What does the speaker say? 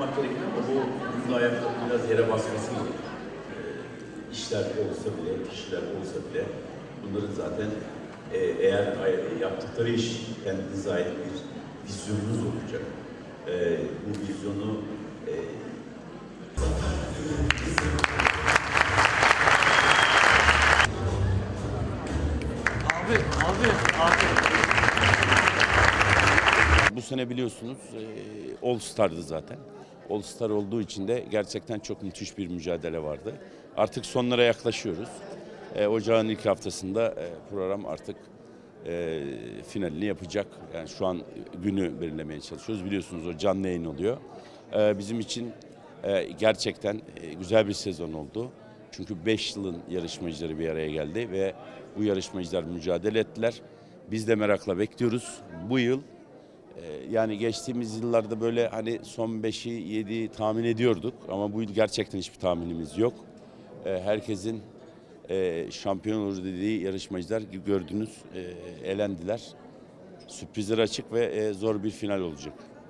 yapmak gerekiyor ama bu bunda ayakta biraz yere basması gerekiyor. Ee, işler olsa bile, kişiler olsa bile bunların zaten e, eğer yaptıkları iş kendinize ait bir vizyonunuz olacak. Ee, bu vizyonu e, Abi, abi, abi. Bu sene biliyorsunuz e, All Star'dı zaten. All Star olduğu için de gerçekten çok müthiş bir mücadele vardı. Artık sonlara yaklaşıyoruz. E, ocağın ilk haftasında e, program artık e, finalini yapacak. Yani şu an günü belirlemeye çalışıyoruz. Biliyorsunuz o canlı yayın oluyor. E, bizim için e, gerçekten e, güzel bir sezon oldu. Çünkü 5 yılın yarışmacıları bir araya geldi ve bu yarışmacılar mücadele ettiler. Biz de merakla bekliyoruz. Bu yıl Yani geçtiğimiz yıllarda böyle hani son 5'i 7'yi tahmin ediyorduk ama bu yıl gerçekten hiçbir tahminimiz yok. Ee, Herkesin e, şampiyon olur dediği yarışmacılar gördünüz e, elendiler. Sürprizler açık ve e, zor bir final olacak.